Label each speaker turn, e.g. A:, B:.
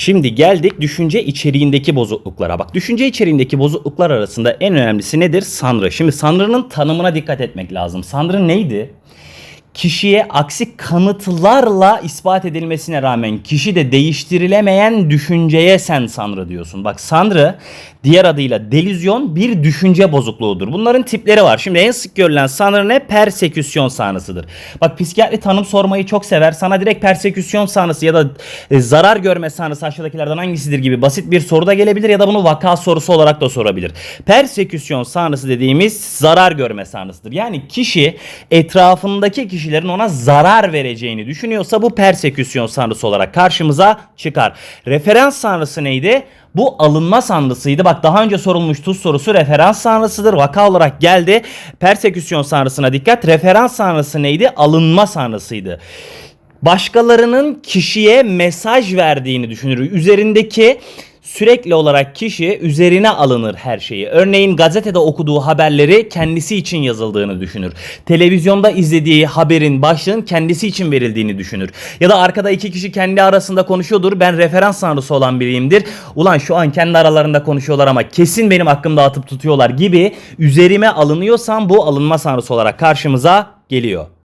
A: Şimdi geldik düşünce içeriğindeki bozukluklara. Bak düşünce içeriğindeki bozukluklar arasında en önemlisi nedir? Sanrı. Şimdi sanrının tanımına dikkat etmek lazım. Sanrı neydi? Kişiye aksi kanıtlarla ispat edilmesine rağmen kişi de değiştirilemeyen düşünceye sen sanrı diyorsun. Bak sanrı diğer adıyla delüzyon bir düşünce bozukluğudur. Bunların tipleri var. Şimdi en sık görülen sanrı ne? Perseküsyon sanrısıdır. Bak psikiyatri tanım sormayı çok sever. Sana direkt perseküsyon sanrısı ya da e, zarar görme sanrısı aşağıdakilerden hangisidir gibi basit bir soru da gelebilir ya da bunu vaka sorusu olarak da sorabilir. Perseküsyon sanrısı dediğimiz zarar görme sanrısıdır. Yani kişi etrafındaki kişilerin ona zarar vereceğini düşünüyorsa bu perseküsyon sanrısı olarak karşımıza çıkar. Referans sanrısı neydi? Bu alınma sanrısıydı. Bak daha önce sorulmuş tuz sorusu referans sanrısıdır. Vaka olarak geldi. Perseküsyon sanrısına dikkat. Referans sanrısı neydi? Alınma sanrısıydı başkalarının kişiye mesaj verdiğini düşünür. Üzerindeki sürekli olarak kişi üzerine alınır her şeyi. Örneğin gazetede okuduğu haberleri kendisi için yazıldığını düşünür. Televizyonda izlediği haberin başlığın kendisi için verildiğini düşünür. Ya da arkada iki kişi kendi arasında konuşuyordur. Ben referans sanrısı olan biriyimdir. Ulan şu an kendi aralarında konuşuyorlar ama kesin benim hakkımda atıp tutuyorlar gibi üzerime alınıyorsam bu alınma sanrısı olarak karşımıza geliyor.